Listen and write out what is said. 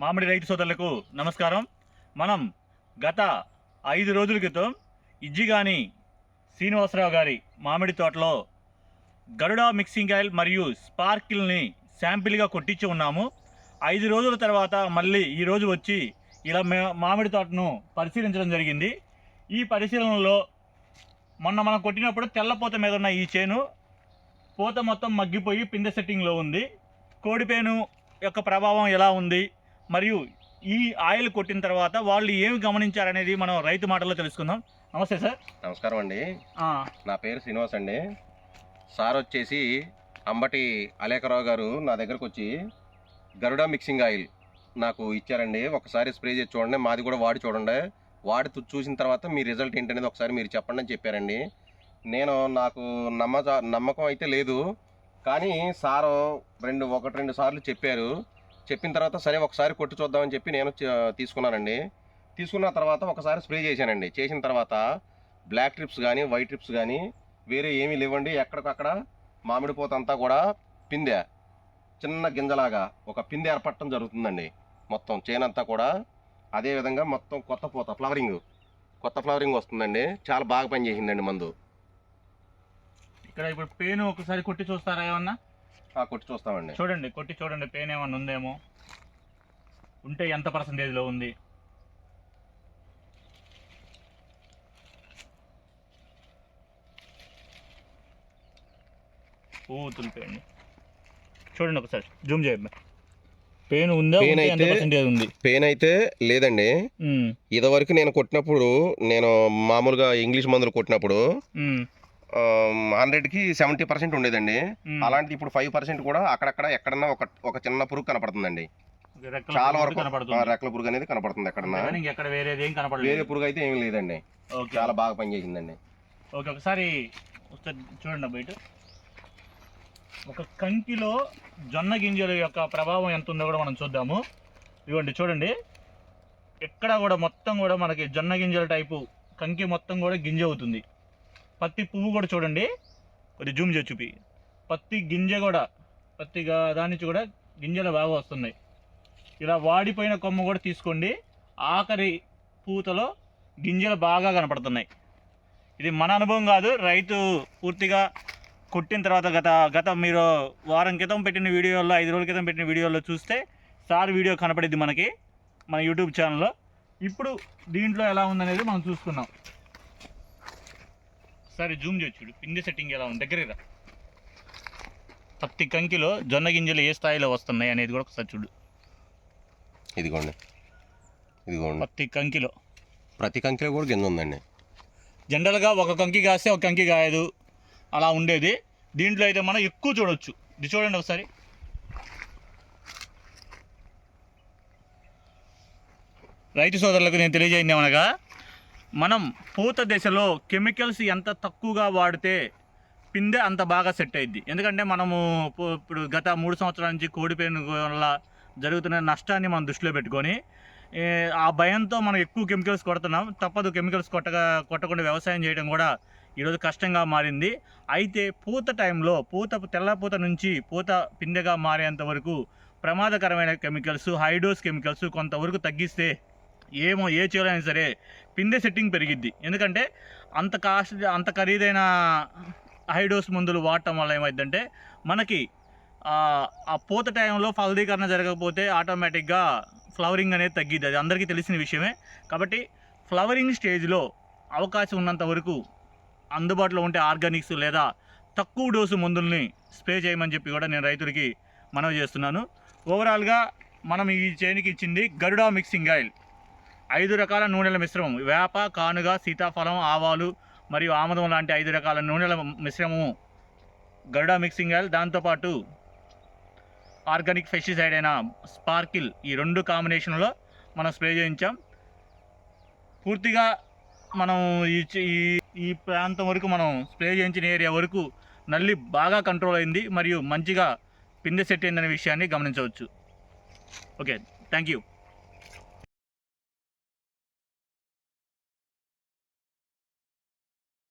మామిడి రైతు సోదరులకు నమస్కారం. మనం గత ఐదు రోజుల క్రితం ఇజ్జిగాని శ్రీనివాసరావు గారి మామిడి తోటలో గరుడా మిక్సింగ్ ఆయిల్ మరియు స్పార్కిల్ని శాంపిల్గా కొట్టించి ఉన్నాము. ఐదు రోజుల తర్వాత మళ్ళీ ఈరోజు వచ్చి ఇలా మామిడి తోటను పరిశీలించడం జరిగింది. ఈ పరిశీలనలో మొన్న మనం కొట్టినప్పుడు తెల్లపూత మీద ఉన్న ఈ చేను పూత మొత్తం మగ్గిపోయి పిందె సెట్టింగ్లో ఉంది. కోడిపేను యొక్క ప్రభావం ఎలా ఉంది? మరియు ఈ ఆయిల్ కొట్టిన తర్వాత వాళ్ళు ఏమి గమనించారనేది మనం రైతు మాటల్లో తెలుసుకుందాం. నమస్తే సార్. నమస్కారం అండి. నా పేరు శ్రీనివాస్ అండి. సార్ వచ్చేసి అంబటి అలేఖరావు గారు నా దగ్గరకు వచ్చి గరుడా మిక్సింగ్ ఆయిల్ నాకు ఇచ్చారండి. ఒకసారి స్ప్రే చేసి చూడండి. మాది కూడా వాడి చూడండి. వాడి చూసిన తర్వాత మీ రిజల్ట్ ఏంటనేది ఒకసారి మీరు చెప్పండి అని చెప్పారండి. నేను నాకు నమ్మ నమ్మకం అయితే లేదు. కానీ సారు రెండు ఒకటి రెండు సార్లు చెప్పారు. చెప్పిన తర్వాత సరే ఒకసారి కొట్టి చూద్దామని చెప్పి నేను తీసుకున్నానండి. తీసుకున్న తర్వాత ఒకసారి స్ప్రే చేశానండి. చేసిన తర్వాత బ్లాక్ ట్రిప్స్ కానీ వైట్ ట్రిప్స్ కానీ వేరే ఏమీ లేవండి. ఎక్కడికక్కడ మామిడి పూత అంతా కూడా పిందె. చిన్న గింజలాగా ఒక పిందె ఏర్పడటం జరుగుతుందండి మొత్తం. చేనంతా కూడా అదే విధంగా మొత్తం కొత్త పూత ఫ్లవరింగ్. కొత్త ఫ్లవరింగ్ వస్తుందండి. చాలా బాగా పనిచేసిందండి మందు. ఇక్కడ ఇప్పుడు పేను ఒకసారి కొట్టి చూస్తారా ఏమన్నా? కొట్టి చూస్తామండి. చూడండి కొట్టి చూడండి పెయిన్ ఏమన్నా ఉందేమో. ఉంటే ఎంత పర్సంటేజ్లో ఉంది? పెయిన్. చూడండి ఒకసారి జూమ్ చేయండి. పెయిన్ ఉందా ఎంత అయితే- ఉంది? పెయిన్ అయితే లేదండి. ఇదివరకు నేను కొట్టినప్పుడు నేను మామూలుగా ఇంగ్లీష్ మందులు కొట్టినప్పుడు హండ్రెడ్కి సెవెంటీ పర్సెంట్ ఉండేదండి. అలాంటి ఇప్పుడు ఫైవ్ పర్సెంట్ కూడా అక్కడక్కడ ఎక్కడన్నా ఒక ఒక చిన్న పురుగు కనపడుతుందండి. చాలా వరకు రెక్కల పురుగు అనేది కనపడుతుంది ఎక్కడన్నా. వేరే పురుగు అయితే ఏమీ లేదండి. ఓకే. చాలా బాగా పనిచేసిందండి. ఓకే ఒకసారి చూడండి బయట ఒక కంకిలో జొన్న గింజల యొక్క ప్రభావం ఎంత ఉందో కూడా మనం చూద్దాము. ఇదిగోండి చూడండి. ఎక్కడ కూడా మొత్తం కూడా మనకి జొన్న గింజల టైపు కంకి మొత్తం కూడా గింజ అవుతుంది. పత్తి పువ్వు కూడా చూడండి. కొద్ది జూమ్ చేసి చూపి. పత్తి గింజ కూడా పత్తి దాని నుంచి కూడా గింజలు బాగా వస్తున్నాయి. ఇలా వాడిపోయిన కొమ్మ కూడా తీసుకోండి. ఆఖరి పూతలో గింజలు బాగా కనపడుతున్నాయి. ఇది మన అనుభవం కాదు రైతు పూర్తిగా కొట్టిన తర్వాత గత గత మీరు వారం క్రితం పెట్టిన వీడియోలో ఐదు రోజుల క్రితం పెట్టిన వీడియోలో చూస్తే సార్ వీడియో కనపడిద్ది మనకి మన యూట్యూబ్ ఛానల్లో. ఇప్పుడు దీంట్లో ఎలా ఉందనేది మనం చూసుకున్నాం సరే జూమ్ చేయొచ్చు చూడు. పిండి సెట్టింగ్ ఎలా ఉంది? దగ్గరికి రా. పత్తి కంకిలో జొన్న గింజలు ఏ స్థాయిలో వస్తున్నాయి అనేది కూడా ఒకసారి చూడు. ఇదిగోండి. ఇదిగోండి. పత్తి కంకిలో. ప్రతి కంకిలో కూడా గింజ ఉందండి. జనరల్గా ఒక కంకి కాస్తే ఒక కంకి కాయదు. అలా ఉండేది. దీంట్లో అయితే మనం ఎక్కువ చూడొచ్చు. ఇది చూడండి ఒకసారి. రైతు సోదరులకు నేను తెలియజేయండి ఏమనగా మనం పూత దశలో కెమికల్స్ ఎంత తక్కువగా వాడితే పిందె అంత బాగా సెట్ అయింది ఎందుకంటే మనము ఇప్పుడు గత మూడు సంవత్సరాల నుంచి కోడిపోయిన వల్ల జరుగుతున్న నష్టాన్ని మనం దృష్టిలో పెట్టుకొని ఆ భయంతో మనం ఎక్కువ కెమికల్స్ కొడుతున్నాం. తప్పదు కెమికల్స్ కొట్టగా కొట్టకుండా వ్యవసాయం చేయడం కూడా ఈరోజు కష్టంగా మారింది. అయితే పూత టైంలో పూత తెల్ల పూత నుంచి పూత పిందెగా మారేంత వరకు ప్రమాదకరమైన కెమికల్స్ హైడోస్ కెమికల్స్ కొంతవరకు తగ్గిస్తే ఏమో ఏ చేయాలైనా సరే పిందె సెట్టింగ్ పెరిగిద్ది. ఎందుకంటే అంత కాస్ట్ అంత ఖరీదైన హైడోస్ మందులు వాడటం వల్ల ఏమైందంటే మనకి ఆ ఆ పూత టైంలో ఫలదీకరణ జరగకపోతే ఆటోమేటిక్గా ఫ్లవరింగ్ అనేది తగ్గిద్ది. అది అందరికీ తెలిసిన విషయమే. కాబట్టి ఫ్లవరింగ్ స్టేజ్లో అవకాశం ఉన్నంత వరకు అందుబాటులో ఉంటే ఆర్గానిక్స్ లేదా తక్కువ డోసు మందుల్ని స్ప్రే చేయమని చెప్పి కూడా నేను రైతులకి మనవి చేస్తున్నాను. ఓవరాల్గా మనం ఈ చేనికి ఇచ్చింది గరుడా మిక్సింగ్ ఆయిల్. ఐదు రకాల నూనెల మిశ్రమం. వేప కానుగ సీతాఫలం ఆవాలు మరియు ఆముదం లాంటి ఐదు రకాల నూనెల మిశ్రమము. గరుడ మిక్సింగ్ ఆయిల్ దాంతోపాటు ఆర్గానిక్ పెస్టిసైడ్ అయిన స్పార్కిల్ ఈ రెండు కాంబినేషన్లో మనం స్ప్రే చేయించాం. పూర్తిగా మనం ఈ ఈ- ఈ ప్రాంతం వరకు మనం స్ప్రే చేయించిన ఏరియా వరకు నల్లి బాగా కంట్రోల్ అయింది మరియు మంచిగా పిందె సెట్ అయిందనే విషయాన్ని గమనించవచ్చు. Okay thank you